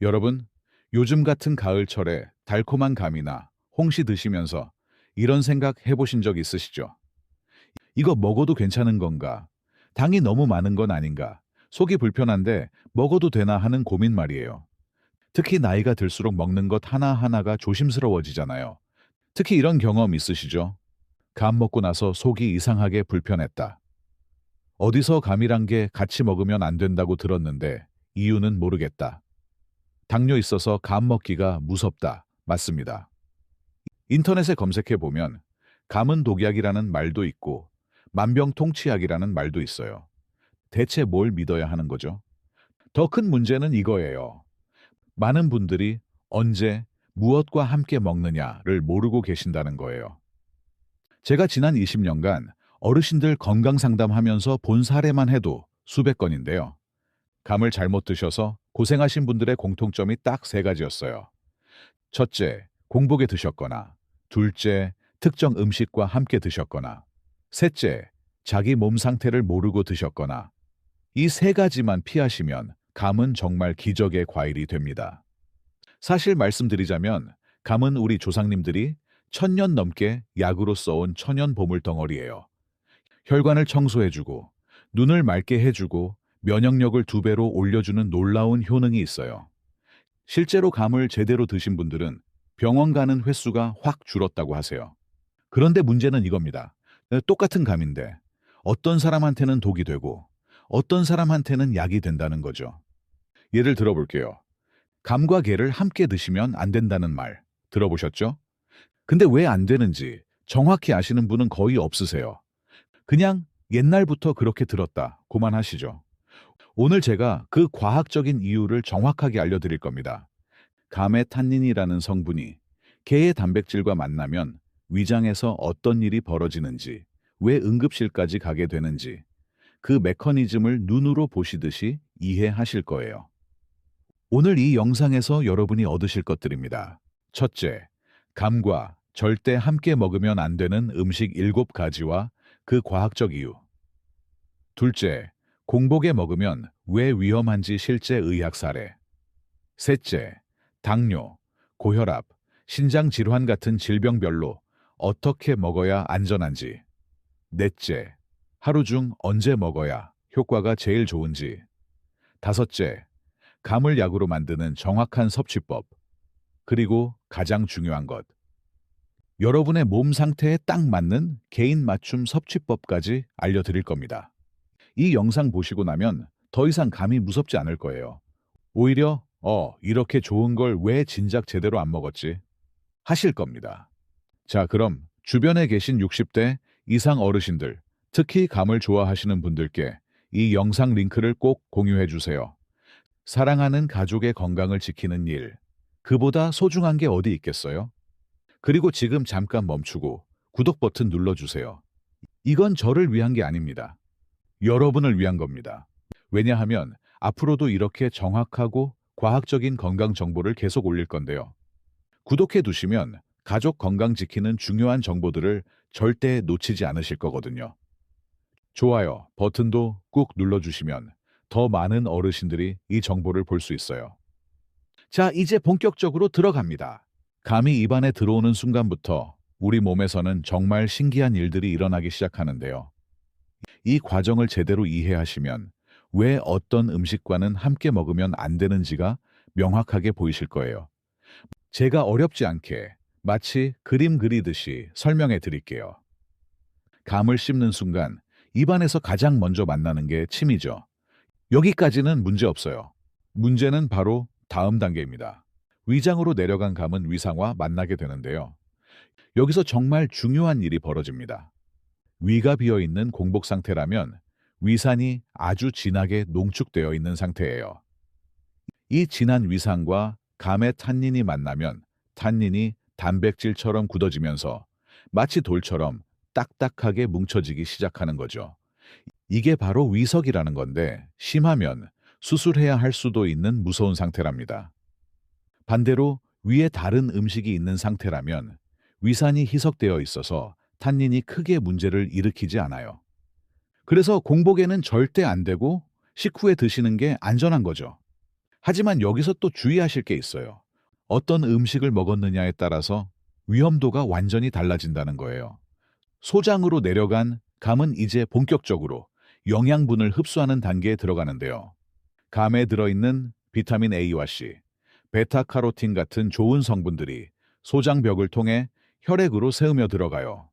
여러분, 요즘 같은 가을철에 달콤한 감이나 홍시 드시면서 이런 생각 해보신 적 있으시죠? 이거 먹어도 괜찮은 건가? 당이 너무 많은 건 아닌가? 속이 불편한데 먹어도 되나 하는 고민 말이에요. 특히 나이가 들수록 먹는 것 하나하나가 조심스러워지잖아요. 특히 이런 경험 있으시죠? 감 먹고 나서 속이 이상하게 불편했다. 어디서 감이란 게 같이 먹으면 안 된다고 들었는데 이유는 모르겠다. 당뇨 있어서 감 먹기가 무섭다. 맞습니다. 인터넷에 검색해 보면 감은 독약이라는 말도 있고 만병통치약이라는 말도 있어요. 대체 뭘 믿어야 하는 거죠? 더 큰 문제는 이거예요. 많은 분들이 언제 무엇과 함께 먹느냐를 모르고 계신다는 거예요. 제가 지난 20년간 어르신들 건강 상담하면서 본 사례만 해도 수백 건인데요. 감을 잘못 드셔서 고생하신 분들의 공통점이 딱 세 가지였어요. 첫째, 공복에 드셨거나, 둘째, 특정 음식과 함께 드셨거나, 셋째, 자기 몸 상태를 모르고 드셨거나, 이 세 가지만 피하시면 감은 정말 기적의 과일이 됩니다. 사실 말씀드리자면 감은 우리 조상님들이 천년 넘게 약으로 써온 천연 보물 덩어리예요. 혈관을 청소해주고, 눈을 맑게 해주고, 면역력을 두 배로 올려주는 놀라운 효능이 있어요. 실제로 감을 제대로 드신 분들은 병원 가는 횟수가 확 줄었다고 하세요. 그런데 문제는 이겁니다. 똑같은 감인데 어떤 사람한테는 독이 되고 어떤 사람한테는 약이 된다는 거죠. 예를 들어볼게요. 감과 게를 함께 드시면 안 된다는 말 들어보셨죠? 근데 왜 안 되는지 정확히 아시는 분은 거의 없으세요. 그냥 옛날부터 그렇게 들었다. 고만 하시죠. 오늘 제가 그 과학적인 이유를 정확하게 알려드릴 겁니다. 감의 탄닌이라는 성분이 개의 단백질과 만나면 위장에서 어떤 일이 벌어지는지, 왜 응급실까지 가게 되는지, 그 메커니즘을 눈으로 보시듯이 이해하실 거예요. 오늘 이 영상에서 여러분이 얻으실 것들입니다. 첫째, 감과 절대 함께 먹으면 안 되는 음식 7가지와 그 과학적 이유. 둘째, 공복에 먹으면 왜 위험한지 실제 의학 사례. 셋째, 당뇨, 고혈압, 신장 질환 같은 질병별로 어떻게 먹어야 안전한지. 넷째, 하루 중 언제 먹어야 효과가 제일 좋은지. 다섯째, 감을 약으로 만드는 정확한 섭취법. 그리고 가장 중요한 것. 여러분의 몸 상태에 딱 맞는 개인 맞춤 섭취법까지 알려드릴 겁니다. 이 영상 보시고 나면 더 이상 감이 무섭지 않을 거예요. 오히려 어, 이렇게 좋은 걸 왜 진작 제대로 안 먹었지? 하실 겁니다. 자, 그럼 주변에 계신 60대 이상 어르신들, 특히 감을 좋아하시는 분들께 이 영상 링크를 꼭 공유해 주세요. 사랑하는 가족의 건강을 지키는 일, 그보다 소중한 게 어디 있겠어요? 그리고 지금 잠깐 멈추고 구독 버튼 눌러주세요. 이건 저를 위한 게 아닙니다. 여러분을 위한 겁니다. 왜냐하면 앞으로도 이렇게 정확하고 과학적인 건강 정보를 계속 올릴 건데요. 구독해 두시면 가족 건강 지키는 중요한 정보들을 절대 놓치지 않으실 거거든요. 좋아요 버튼도 꾹 눌러주시면 더 많은 어르신들이 이 정보를 볼 수 있어요. 자, 이제 본격적으로 들어갑니다. 감이 입안에 들어오는 순간부터 우리 몸에서는 정말 신기한 일들이 일어나기 시작하는데요. 이 과정을 제대로 이해하시면 왜 어떤 음식과는 함께 먹으면 안 되는지가 명확하게 보이실 거예요. 제가 어렵지 않게 마치 그림 그리듯이 설명해 드릴게요. 감을 씹는 순간 입안에서 가장 먼저 만나는 게 침이죠. 여기까지는 문제 없어요. 문제는 바로 다음 단계입니다. 위장으로 내려간 감은 위상과 만나게 되는데요. 여기서 정말 중요한 일이 벌어집니다. 위가 비어 있는 공복 상태라면 위산이 아주 진하게 농축되어 있는 상태예요. 이 진한 위산과 감의 탄닌이 만나면 탄닌이 단백질처럼 굳어지면서 마치 돌처럼 딱딱하게 뭉쳐지기 시작하는 거죠. 이게 바로 위석이라는 건데 심하면 수술해야 할 수도 있는 무서운 상태랍니다. 반대로 위에 다른 음식이 있는 상태라면 위산이 희석되어 있어서 탄닌이 크게 문제를 일으키지 않아요. 그래서 공복에는 절대 안 되고 식후에 드시는 게 안전한 거죠. 하지만 여기서 또 주의하실 게 있어요. 어떤 음식을 먹었느냐에 따라서 위험도가 완전히 달라진다는 거예요. 소장으로 내려간 감은 이제 본격적으로 영양분을 흡수하는 단계에 들어가는데요. 감에 들어있는 비타민 A와 C, 베타카로틴 같은 좋은 성분들이 소장벽을 통해 혈액으로 새으며 들어가요.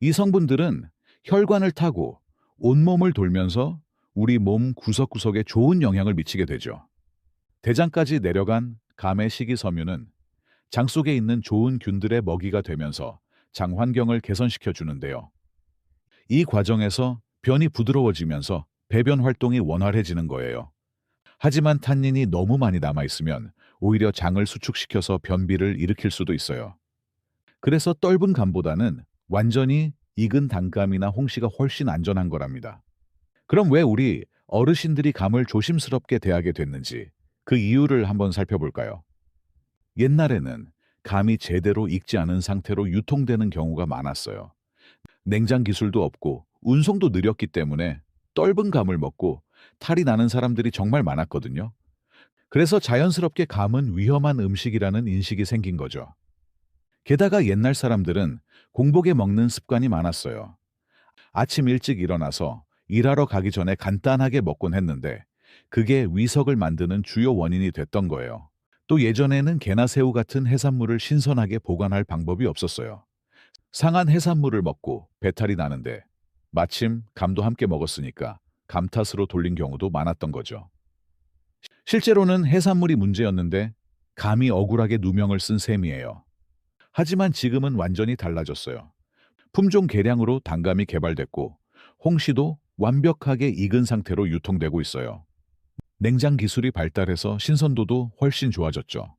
이 성분들은 혈관을 타고 온몸을 돌면서 우리 몸 구석구석에 좋은 영향을 미치게 되죠. 대장까지 내려간 감의 식이섬유는 장 속에 있는 좋은 균들의 먹이가 되면서 장 환경을 개선시켜 주는데요. 이 과정에서 변이 부드러워지면서 배변 활동이 원활해지는 거예요. 하지만 탄닌이 너무 많이 남아 있으면 오히려 장을 수축시켜서 변비를 일으킬 수도 있어요. 그래서 떫은 감보다는 완전히 익은 단감이나 홍시가 훨씬 안전한 거랍니다. 그럼 왜 우리 어르신들이 감을 조심스럽게 대하게 됐는지 그 이유를 한번 살펴볼까요? 옛날에는 감이 제대로 익지 않은 상태로 유통되는 경우가 많았어요. 냉장 기술도 없고 운송도 느렸기 때문에 떫은 감을 먹고 탈이 나는 사람들이 정말 많았거든요. 그래서 자연스럽게 감은 위험한 음식이라는 인식이 생긴 거죠. 게다가 옛날 사람들은 공복에 먹는 습관이 많았어요. 아침 일찍 일어나서 일하러 가기 전에 간단하게 먹곤 했는데 그게 위석을 만드는 주요 원인이 됐던 거예요. 또 예전에는 게나 새우 같은 해산물을 신선하게 보관할 방법이 없었어요. 상한 해산물을 먹고 배탈이 나는데 마침 감도 함께 먹었으니까 감 탓으로 돌린 경우도 많았던 거죠. 실제로는 해산물이 문제였는데 감이 억울하게 누명을 쓴 셈이에요. 하지만 지금은 완전히 달라졌어요. 품종 개량으로 단감이 개발됐고 홍시도 완벽하게 익은 상태로 유통되고 있어요. 냉장 기술이 발달해서 신선도도 훨씬 좋아졌죠.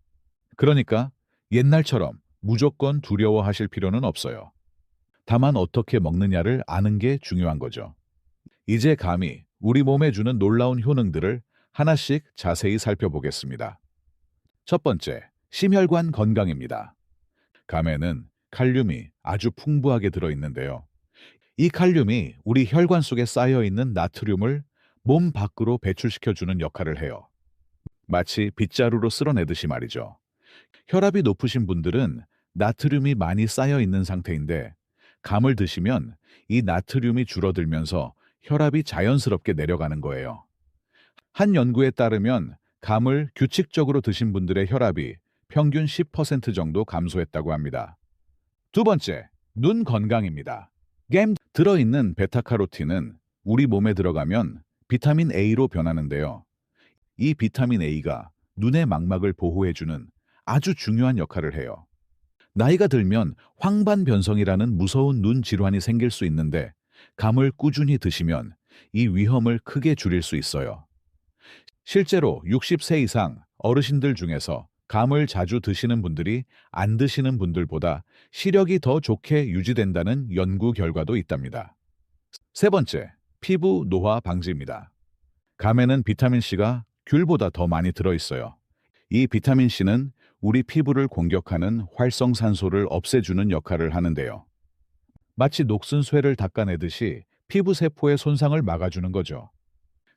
그러니까 옛날처럼 무조건 두려워하실 필요는 없어요. 다만 어떻게 먹느냐를 아는 게 중요한 거죠. 이제 감이 우리 몸에 주는 놀라운 효능들을 하나씩 자세히 살펴보겠습니다. 첫 번째, 심혈관 건강입니다. 감에는 칼륨이 아주 풍부하게 들어있는데요. 이 칼륨이 우리 혈관 속에 쌓여있는 나트륨을 몸 밖으로 배출시켜주는 역할을 해요. 마치 빗자루로 쓸어내듯이 말이죠. 혈압이 높으신 분들은 나트륨이 많이 쌓여 있는 상태인데 감을 드시면 이 나트륨이 줄어들면서 혈압이 자연스럽게 내려가는 거예요. 한 연구에 따르면 감을 규칙적으로 드신 분들의 혈압이 평균 10% 정도 감소했다고 합니다. 두 번째, 눈 건강입니다. 겜 들어있는 베타카로틴은 우리 몸에 들어가면 비타민 A로 변하는데요. 이 비타민 A가 눈의 망막을 보호해주는 아주 중요한 역할을 해요. 나이가 들면 황반변성이라는 무서운 눈 질환이 생길 수 있는데 감을 꾸준히 드시면 이 위험을 크게 줄일 수 있어요. 실제로 60세 이상 어르신들 중에서 감을 자주 드시는 분들이 안 드시는 분들보다 시력이 더 좋게 유지된다는 연구 결과도 있답니다. 세 번째, 피부 노화 방지입니다. 감에는 비타민C가 귤보다 더 많이 들어있어요. 이 비타민C는 우리 피부를 공격하는 활성산소를 없애주는 역할을 하는데요. 마치 녹슨 쇠를 닦아내듯이 피부 세포의 손상을 막아주는 거죠.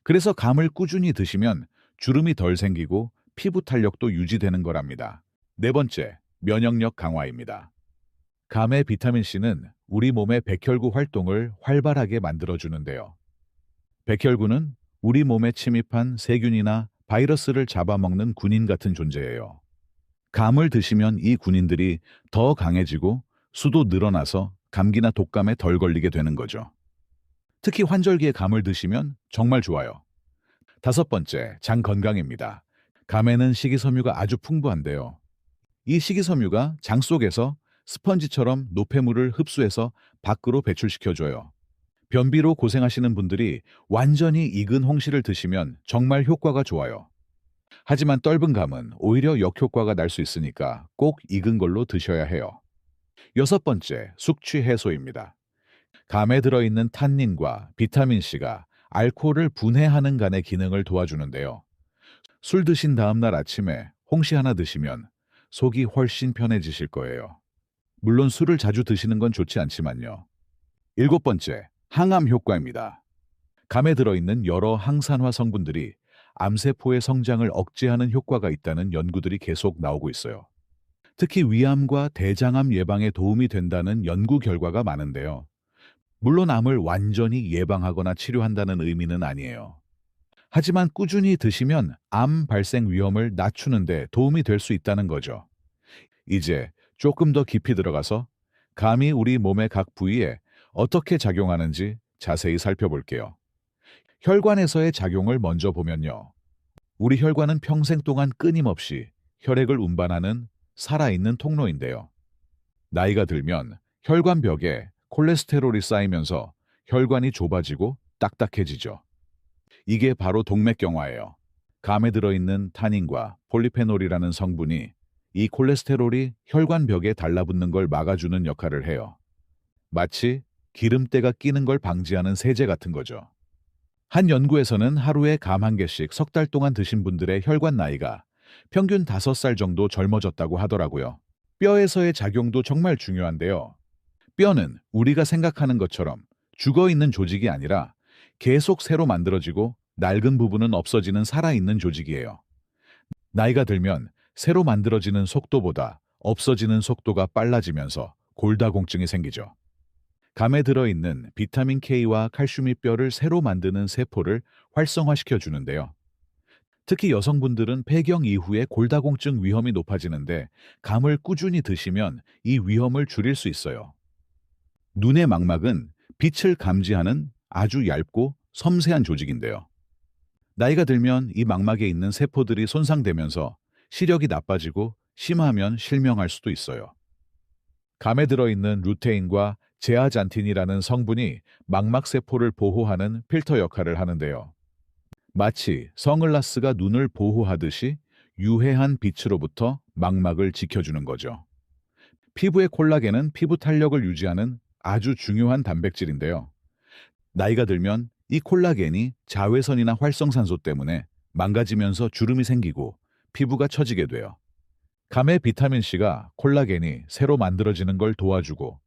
그래서 감을 꾸준히 드시면 주름이 덜 생기고 피부 탄력도 유지되는 거랍니다. 네 번째, 면역력 강화입니다. 감의 비타민C는 우리 몸의 백혈구 활동을 활발하게 만들어주는데요. 백혈구는 우리 몸에 침입한 세균이나 바이러스를 잡아먹는 군인 같은 존재예요. 감을 드시면 이 군인들이 더 강해지고 수도 늘어나서 감기나 독감에 덜 걸리게 되는 거죠. 특히 환절기에 감을 드시면 정말 좋아요. 다섯 번째, 장 건강입니다. 감에는 식이섬유가 아주 풍부한데요. 이 식이섬유가 장 속에서 스펀지처럼 노폐물을 흡수해서 밖으로 배출시켜줘요. 변비로 고생하시는 분들이 완전히 익은 홍시를 드시면 정말 효과가 좋아요. 하지만 떫은 감은 오히려 역효과가 날 수 있으니까 꼭 익은 걸로 드셔야 해요. 여섯 번째, 숙취 해소입니다. 감에 들어있는 탄닌과 비타민C가 알코올을 분해하는 간의 기능을 도와주는데요. 술 드신 다음 날 아침에 홍시 하나 드시면 속이 훨씬 편해지실 거예요. 물론 술을 자주 드시는 건 좋지 않지만요. 일곱 번째, 항암 효과입니다. 감에 들어있는 여러 항산화 성분들이 암세포의 성장을 억제하는 효과가 있다는 연구들이 계속 나오고 있어요. 특히 위암과 대장암 예방에 도움이 된다는 연구 결과가 많은데요. 물론 암을 완전히 예방하거나 치료한다는 의미는 아니에요. 하지만 꾸준히 드시면 암 발생 위험을 낮추는 데 도움이 될 수 있다는 거죠. 이제 조금 더 깊이 들어가서 감이 우리 몸의 각 부위에 어떻게 작용하는지 자세히 살펴볼게요. 혈관에서의 작용을 먼저 보면요. 우리 혈관은 평생 동안 끊임없이 혈액을 운반하는 살아있는 통로인데요. 나이가 들면 혈관 벽에 콜레스테롤이 쌓이면서 혈관이 좁아지고 딱딱해지죠. 이게 바로 동맥경화예요. 감에 들어있는 타닌과 폴리페놀이라는 성분이 이 콜레스테롤이 혈관벽에 달라붙는 걸 막아주는 역할을 해요. 마치 기름때가 끼는 걸 방지하는 세제 같은 거죠. 한 연구에서는 하루에 감 한 개씩 석 달 동안 드신 분들의 혈관 나이가 평균 5살 정도 젊어졌다고 하더라고요. 뼈에서의 작용도 정말 중요한데요. 뼈는 우리가 생각하는 것처럼 죽어 있는 조직이 아니라 계속 새로 만들어지고 낡은 부분은 없어지는 살아있는 조직이에요. 나이가 들면 새로 만들어지는 속도보다 없어지는 속도가 빨라지면서 골다공증이 생기죠. 감에 들어있는 비타민 K와 칼슘이 뼈를 새로 만드는 세포를 활성화시켜 주는데요. 특히 여성분들은 폐경 이후에 골다공증 위험이 높아지는데 감을 꾸준히 드시면 이 위험을 줄일 수 있어요. 눈의 망막은 빛을 감지하는 아주 얇고 섬세한 조직인데요. 나이가 들면 이 망막에 있는 세포들이 손상되면서 시력이 나빠지고 심하면 실명할 수도 있어요. 감에 들어있는 루테인과 제아잔틴이라는 성분이 망막세포를 보호하는 필터 역할을 하는데요. 마치 선글라스가 눈을 보호하듯이 유해한 빛으로부터 망막을 지켜주는 거죠. 피부의 콜라겐은 피부 탄력을 유지하는 아주 중요한 단백질인데요. 나이가 들면 이 콜라겐이 자외선이나 활성산소 때문에 망가지면서 주름이 생기고 피부가 처지게 돼요. 감의 비타민C가 콜라겐이 새로 만들어지는 걸 도와주고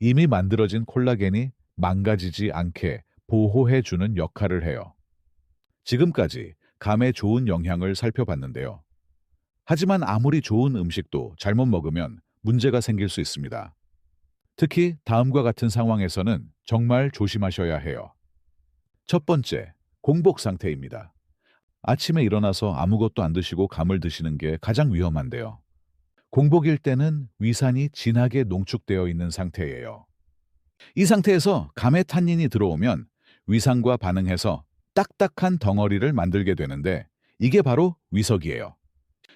이미 만들어진 콜라겐이 망가지지 않게 보호해주는 역할을 해요. 지금까지 감에 좋은 영향을 살펴봤는데요. 하지만 아무리 좋은 음식도 잘못 먹으면 문제가 생길 수 있습니다. 특히 다음과 같은 상황에서는 정말 조심하셔야 해요. 첫 번째, 공복 상태입니다. 아침에 일어나서 아무것도 안 드시고 감을 드시는 게 가장 위험한데요. 공복일 때는 위산이 진하게 농축되어 있는 상태예요. 이 상태에서 감에 탄닌이 들어오면 위산과 반응해서 딱딱한 덩어리를 만들게 되는데 이게 바로 위석이에요.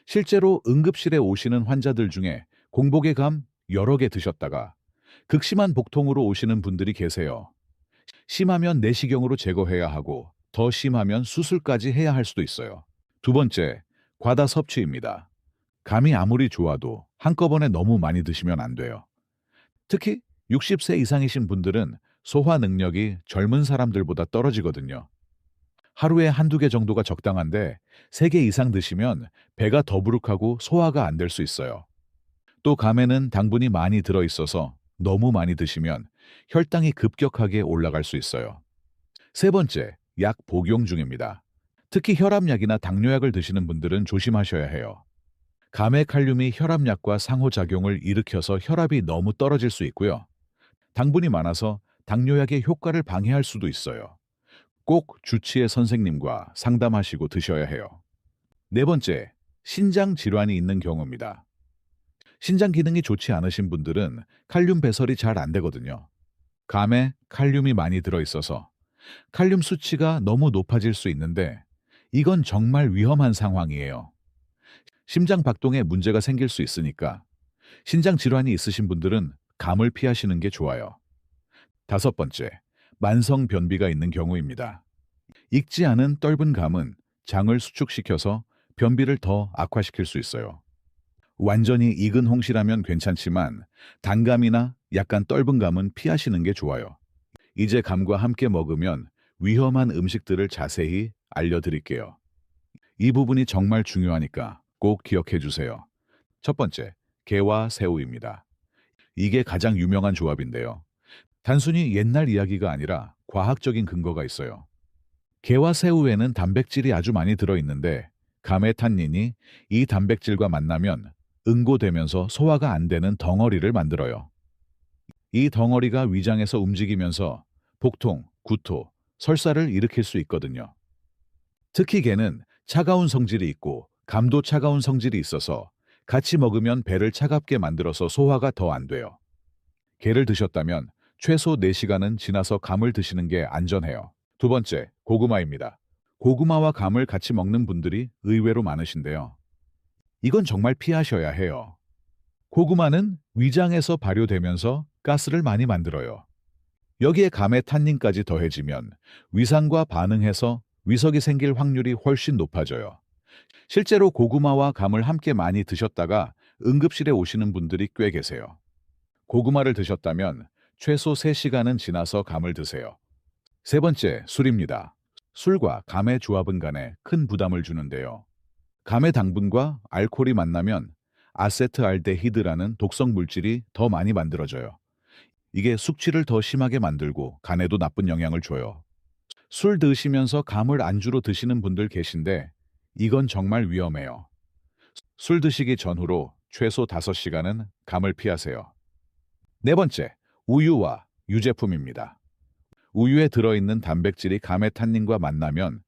실제로 응급실에 오시는 환자들 중에 공복의 감 여러 개 드셨다가 극심한 복통으로 오시는 분들이 계세요. 심하면 내시경으로 제거해야 하고 더 심하면 수술까지 해야 할 수도 있어요. 두 번째, 과다 섭취입니다. 감이 아무리 좋아도 한꺼번에 너무 많이 드시면 안 돼요. 특히 60세 이상이신 분들은 소화 능력이 젊은 사람들보다 떨어지거든요. 하루에 한두 개 정도가 적당한데 3개 이상 드시면 배가 더부룩하고 소화가 안 될 수 있어요. 또 감에는 당분이 많이 들어있어서 너무 많이 드시면 혈당이 급격하게 올라갈 수 있어요. 세 번째, 약 복용 중입니다. 특히 혈압약이나 당뇨약을 드시는 분들은 조심하셔야 해요. 감의 칼륨이 혈압약과 상호작용을 일으켜서 혈압이 너무 떨어질 수 있고요. 당분이 많아서 당뇨약의 효과를 방해할 수도 있어요. 꼭 주치의 선생님과 상담하시고 드셔야 해요. 네 번째, 신장 질환이 있는 경우입니다. 신장 기능이 좋지 않으신 분들은 칼륨 배설이 잘 안 되거든요. 감에 칼륨이 많이 들어있어서 칼륨 수치가 너무 높아질 수 있는데 이건 정말 위험한 상황이에요. 심장 박동에 문제가 생길 수 있으니까 신장 질환이 있으신 분들은 감을 피하시는 게 좋아요. 다섯 번째, 만성 변비가 있는 경우입니다. 익지 않은 떫은 감은 장을 수축시켜서 변비를 더 악화시킬 수 있어요. 완전히 익은 홍시라면 괜찮지만 단감이나 약간 떫은 감은 피하시는 게 좋아요. 이제 감과 함께 먹으면 위험한 음식들을 자세히 알려드릴게요. 이 부분이 정말 중요하니까 꼭 기억해 주세요. 첫 번째, 게와 새우입니다. 이게 가장 유명한 조합인데요. 단순히 옛날 이야기가 아니라 과학적인 근거가 있어요. 게와 새우에는 단백질이 아주 많이 들어있는데 감의 탄닌이 이 단백질과 만나면 응고되면서 소화가 안 되는 덩어리를 만들어요. 이 덩어리가 위장에서 움직이면서 복통, 구토, 설사를 일으킬 수 있거든요. 특히 게는 차가운 성질이 있고 감도 차가운 성질이 있어서 같이 먹으면 배를 차갑게 만들어서 소화가 더 안 돼요. 게를 드셨다면 최소 4시간은 지나서 감을 드시는 게 안전해요. 두 번째, 고구마입니다. 고구마와 감을 같이 먹는 분들이 의외로 많으신데요. 이건 정말 피하셔야 해요. 고구마는 위장에서 발효되면서 가스를 많이 만들어요. 여기에 감의 탄닌까지 더해지면 위산과 반응해서 위석이 생길 확률이 훨씬 높아져요. 실제로 고구마와 감을 함께 많이 드셨다가 응급실에 오시는 분들이 꽤 계세요. 고구마를 드셨다면 최소 3시간은 지나서 감을 드세요. 세 번째, 술입니다. 술과 감의 조합은 간에 큰 부담을 주는데요. 감의 당분과 알코올이 만나면 아세트알데히드라는 독성 물질이 더 많이 만들어져요. 이게 숙취를 더 심하게 만들고 간에도 나쁜 영향을 줘요. 술 드시면서 감을 안주로 드시는 분들 계신데 이건 정말 위험해요. 술 드시기 전후로 최소 5시간은 감을 피하세요. 네 번째, 우유와 유제품입니다. 우유에 들어있는 단백질이 감의 탄닌과 만나면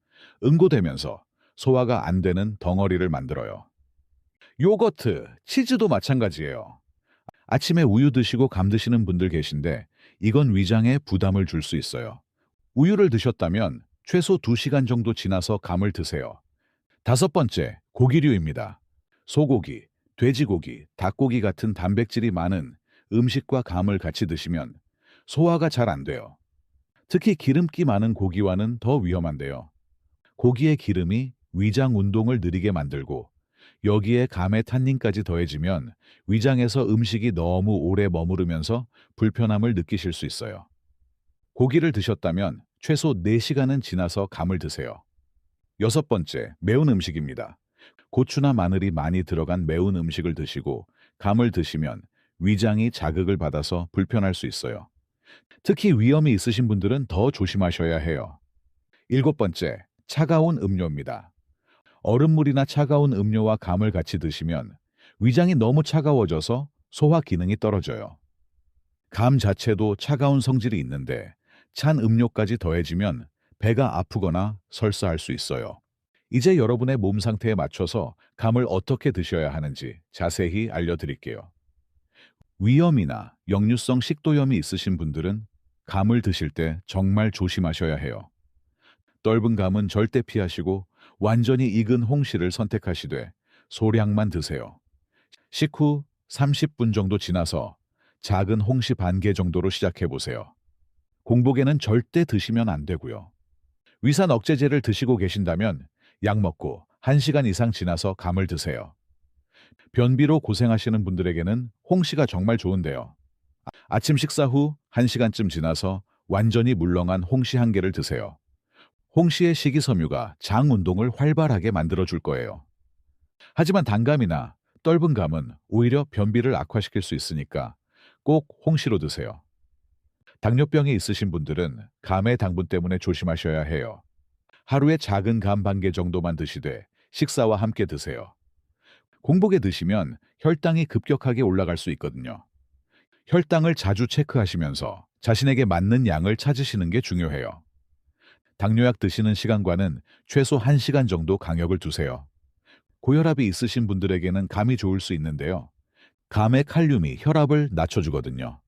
응고되면서 소화가 안 되는 덩어리를 만들어요. 요거트, 치즈도 마찬가지예요. 아침에 우유 드시고 감 드시는 분들 계신데 이건 위장에 부담을 줄 수 있어요. 우유를 드셨다면 최소 2시간 정도 지나서 감을 드세요. 다섯 번째, 고기류입니다. 소고기, 돼지고기, 닭고기 같은 단백질이 많은 음식과 감을 같이 드시면 소화가 잘 안 돼요. 특히 기름기 많은 고기와는 더 위험한데요. 고기의 기름이 위장 운동을 느리게 만들고 여기에 감의 탄닌까지 더해지면 위장에서 음식이 너무 오래 머무르면서 불편함을 느끼실 수 있어요. 고기를 드셨다면 최소 4시간은 지나서 감을 드세요. 여섯 번째, 매운 음식입니다. 고추나 마늘이 많이 들어간 매운 음식을 드시고 감을 드시면 위장이 자극을 받아서 불편할 수 있어요. 특히 위험이 있으신 분들은 더 조심하셔야 해요. 일곱 번째, 차가운 음료입니다. 얼음물이나 차가운 음료와 감을 같이 드시면 위장이 너무 차가워져서 소화 기능이 떨어져요. 감 자체도 차가운 성질이 있는데 찬 음료까지 더해지면 배가 아프거나 설사할 수 있어요. 이제 여러분의 몸 상태에 맞춰서 감을 어떻게 드셔야 하는지 자세히 알려드릴게요. 위염이나 역류성 식도염이 있으신 분들은 감을 드실 때 정말 조심하셔야 해요. 떫은 감은 절대 피하시고 완전히 익은 홍시를 선택하시되 소량만 드세요. 식후 30분 정도 지나서 작은 홍시 반 개 정도로 시작해 보세요. 공복에는 절대 드시면 안 되고요. 위산 억제제를 드시고 계신다면 약 먹고 1시간 이상 지나서 감을 드세요. 변비로 고생하시는 분들에게는 홍시가 정말 좋은데요. 아침 식사 후 1시간쯤 지나서 완전히 물렁한 홍시 한 개를 드세요. 홍시의 식이섬유가 장 운동을 활발하게 만들어줄 거예요. 하지만 단감이나 떫은 감은 오히려 변비를 악화시킬 수 있으니까 꼭 홍시로 드세요. 당뇨병이 있으신 분들은 감의 당분 때문에 조심하셔야 해요. 하루에 작은 감 반 개 정도만 드시되 식사와 함께 드세요. 공복에 드시면 혈당이 급격하게 올라갈 수 있거든요. 혈당을 자주 체크하시면서 자신에게 맞는 양을 찾으시는 게 중요해요. 당뇨약 드시는 시간과는 최소 1시간 정도 간격을 두세요. 고혈압이 있으신 분들에게는 감이 좋을 수 있는데요. 감의 칼륨이 혈압을 낮춰주거든요.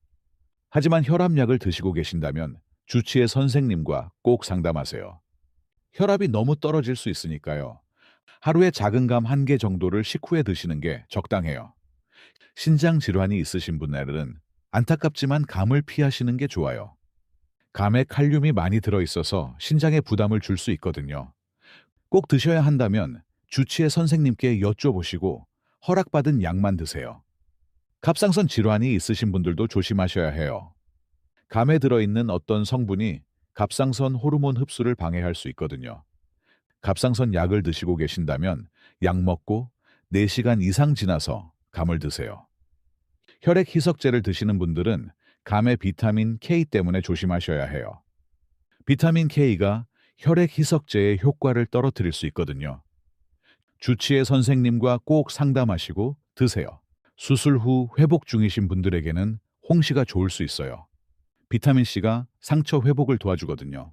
하지만 혈압약을 드시고 계신다면 주치의 선생님과 꼭 상담하세요. 혈압이 너무 떨어질 수 있으니까요. 하루에 작은 감 한 개 정도를 식후에 드시는 게 적당해요. 신장 질환이 있으신 분들은 안타깝지만 감을 피하시는 게 좋아요. 감에 칼륨이 많이 들어있어서 신장에 부담을 줄 수 있거든요. 꼭 드셔야 한다면 주치의 선생님께 여쭤보시고 허락받은 약만 드세요. 갑상선 질환이 있으신 분들도 조심하셔야 해요. 감에 들어있는 어떤 성분이 갑상선 호르몬 흡수를 방해할 수 있거든요. 갑상선 약을 드시고 계신다면 약 먹고 4시간 이상 지나서 감을 드세요. 혈액 희석제를 드시는 분들은 감의 비타민 K 때문에 조심하셔야 해요. 비타민 K가 혈액 희석제의 효과를 떨어뜨릴 수 있거든요. 주치의 선생님과 꼭 상담하시고 드세요. 수술 후 회복 중이신 분들에게는 홍시가 좋을 수 있어요. 비타민C가 상처 회복을 도와주거든요.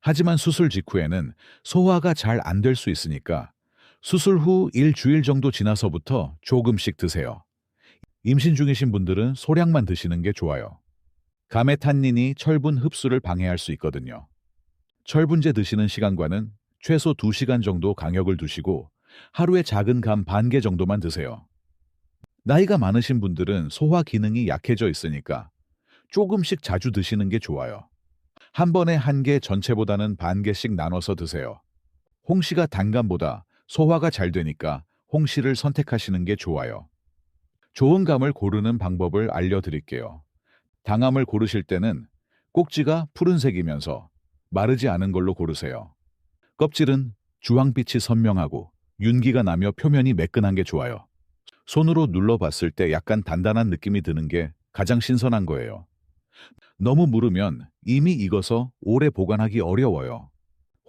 하지만 수술 직후에는 소화가 잘 안 될 수 있으니까 수술 후 일주일 정도 지나서부터 조금씩 드세요. 임신 중이신 분들은 소량만 드시는 게 좋아요. 감의 탄닌이 철분 흡수를 방해할 수 있거든요. 철분제 드시는 시간과는 최소 2시간 정도 간격을 두시고 하루에 작은 감 반 개 정도만 드세요. 나이가 많으신 분들은 소화 기능이 약해져 있으니까 조금씩 자주 드시는 게 좋아요. 한 번에 한 개 전체보다는 반 개씩 나눠서 드세요. 홍시가 단감보다 소화가 잘 되니까 홍시를 선택하시는 게 좋아요. 좋은 감을 고르는 방법을 알려드릴게요. 당감을 고르실 때는 꼭지가 푸른색이면서 마르지 않은 걸로 고르세요. 껍질은 주황빛이 선명하고 윤기가 나며 표면이 매끈한 게 좋아요. 손으로 눌러봤을 때 약간 단단한 느낌이 드는 게 가장 신선한 거예요. 너무 무르면 이미 익어서 오래 보관하기 어려워요.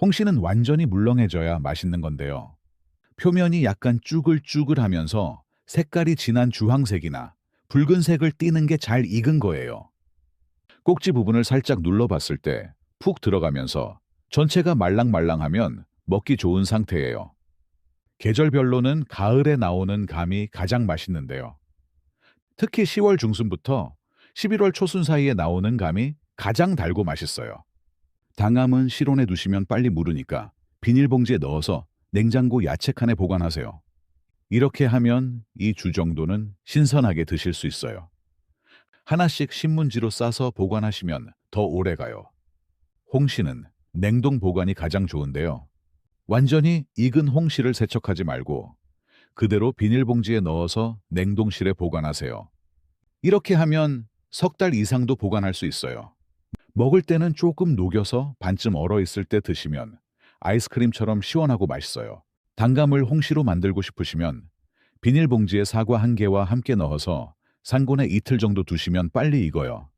홍시는 완전히 물렁해져야 맛있는 건데요. 표면이 약간 쭈글쭈글하면서 색깔이 진한 주황색이나 붉은색을 띠는 게 잘 익은 거예요. 꼭지 부분을 살짝 눌러봤을 때 푹 들어가면서 전체가 말랑말랑하면 먹기 좋은 상태예요. 계절별로는 가을에 나오는 감이 가장 맛있는데요. 특히 10월 중순부터 11월 초순 사이에 나오는 감이 가장 달고 맛있어요. 당감은 실온에 두시면 빨리 무르니까 비닐봉지에 넣어서 냉장고 야채칸에 보관하세요. 이렇게 하면 이 주 정도는 신선하게 드실 수 있어요. 하나씩 신문지로 싸서 보관하시면 더 오래 가요. 홍시는 냉동 보관이 가장 좋은데요. 완전히 익은 홍시를 세척하지 말고 그대로 비닐봉지에 넣어서 냉동실에 보관하세요. 이렇게 하면 석 달 이상도 보관할 수 있어요. 먹을 때는 조금 녹여서 반쯤 얼어 있을 때 드시면 아이스크림처럼 시원하고 맛있어요. 단감을 홍시로 만들고 싶으시면 비닐봉지에 사과 한 개와 함께 넣어서 상온에 이틀 정도 두시면 빨리 익어요.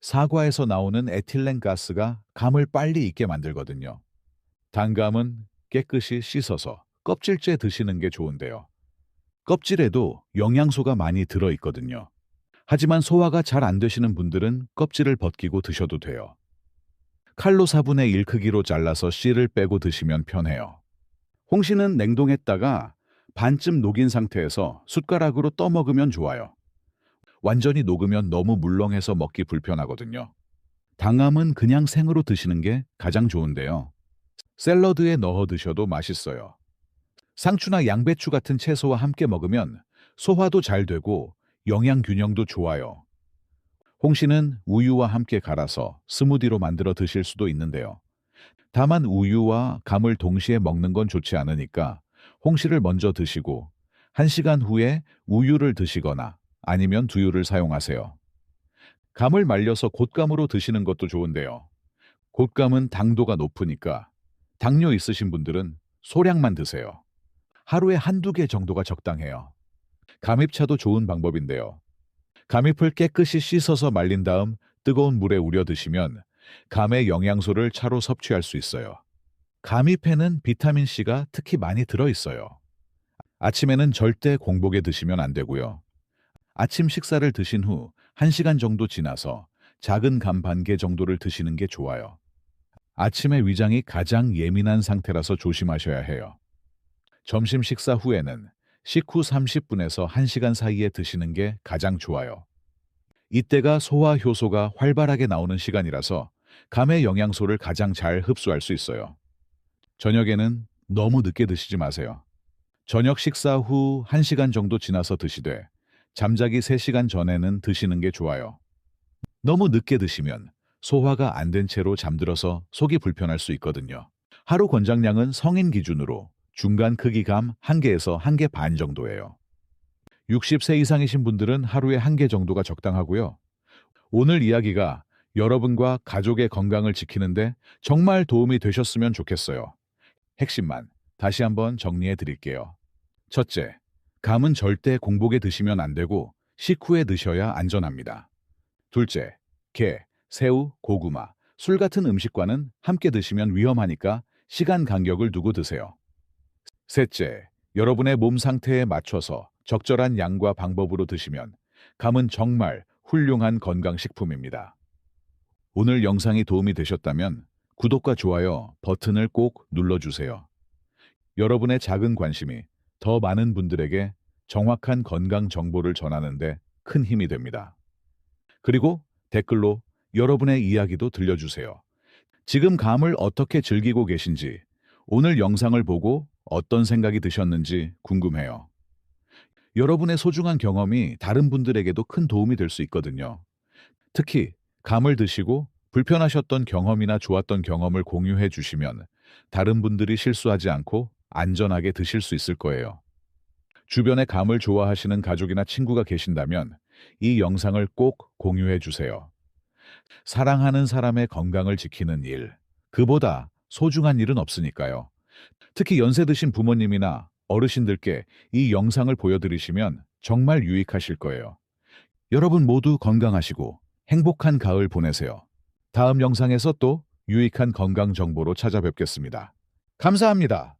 사과에서 나오는 에틸렌 가스가 감을 빨리 익게 만들거든요. 단감은 깨끗이 씻어서 껍질째 드시는 게 좋은데요. 껍질에도 영양소가 많이 들어있거든요. 하지만 소화가 잘 안 되시는 분들은 껍질을 벗기고 드셔도 돼요. 칼로 4분의 1 크기로 잘라서 씨를 빼고 드시면 편해요. 홍시는 냉동했다가 반쯤 녹인 상태에서 숟가락으로 떠먹으면 좋아요. 완전히 녹으면 너무 물렁해서 먹기 불편하거든요. 당함은 그냥 생으로 드시는 게 가장 좋은데요. 샐러드에 넣어 드셔도 맛있어요. 상추나 양배추 같은 채소와 함께 먹으면 소화도 잘 되고 영양 균형도 좋아요. 홍시는 우유와 함께 갈아서 스무디로 만들어 드실 수도 있는데요. 다만 우유와 감을 동시에 먹는 건 좋지 않으니까 홍시를 먼저 드시고 1시간 후에 우유를 드시거나 아니면 두유를 사용하세요. 감을 말려서 곶감으로 드시는 것도 좋은데요. 곶감은 당도가 높으니까 당뇨 있으신 분들은 소량만 드세요. 하루에 한두 개 정도가 적당해요. 감입차도 좋은 방법인데요. 감잎을 깨끗이 씻어서 말린 다음 뜨거운 물에 우려 드시면 감의 영양소를 차로 섭취할 수 있어요. 감잎에는 비타민C가 특히 많이 들어있어요. 아침에는 절대 공복에 드시면 안 되고요. 아침 식사를 드신 후 1시간 정도 지나서 작은 감 반 개 정도를 드시는 게 좋아요. 아침에 위장이 가장 예민한 상태라서 조심하셔야 해요. 점심 식사 후에는 식후 30분에서 1시간 사이에 드시는 게 가장 좋아요. 이때가 소화 효소가 활발하게 나오는 시간이라서 감의 영양소를 가장 잘 흡수할 수 있어요. 저녁에는 너무 늦게 드시지 마세요. 저녁 식사 후 1시간 정도 지나서 드시되 잠자기 3시간 전에는 드시는 게 좋아요. 너무 늦게 드시면 소화가 안 된 채로 잠들어서 속이 불편할 수 있거든요. 하루 권장량은 성인 기준으로 중간 크기 감 1개에서 1개 반 정도예요. 60세 이상이신 분들은 하루에 1개 정도가 적당하고요. 오늘 이야기가 여러분과 가족의 건강을 지키는데 정말 도움이 되셨으면 좋겠어요. 핵심만 다시 한번 정리해 드릴게요. 첫째, 감은 절대 공복에 드시면 안 되고 식후에 드셔야 안전합니다. 둘째, 게, 새우, 고구마, 술 같은 음식과는 함께 드시면 위험하니까 시간 간격을 두고 드세요. 셋째, 여러분의 몸 상태에 맞춰서 적절한 양과 방법으로 드시면 감은 정말 훌륭한 건강식품입니다. 오늘 영상이 도움이 되셨다면 구독과 좋아요 버튼을 꼭 눌러주세요. 여러분의 작은 관심이 더 많은 분들에게 정확한 건강 정보를 전하는데 큰 힘이 됩니다. 그리고 댓글로 여러분의 이야기도 들려주세요. 지금 감을 어떻게 즐기고 계신지, 오늘 영상을 보고 어떤 생각이 드셨는지 궁금해요. 여러분의 소중한 경험이 다른 분들에게도 큰 도움이 될 수 있거든요. 특히 감을 드시고 불편하셨던 경험이나 좋았던 경험을 공유해 주시면 다른 분들이 실수하지 않고 안전하게 드실 수 있을 거예요. 주변에 감을 좋아하시는 가족이나 친구가 계신다면 이 영상을 꼭 공유해 주세요. 사랑하는 사람의 건강을 지키는 일, 그보다 소중한 일은 없으니까요. 특히 연세 드신 부모님이나 어르신들께 이 영상을 보여드리시면 정말 유익하실 거예요. 여러분 모두 건강하시고 행복한 가을 보내세요. 다음 영상에서 또 유익한 건강 정보로 찾아뵙겠습니다. 감사합니다.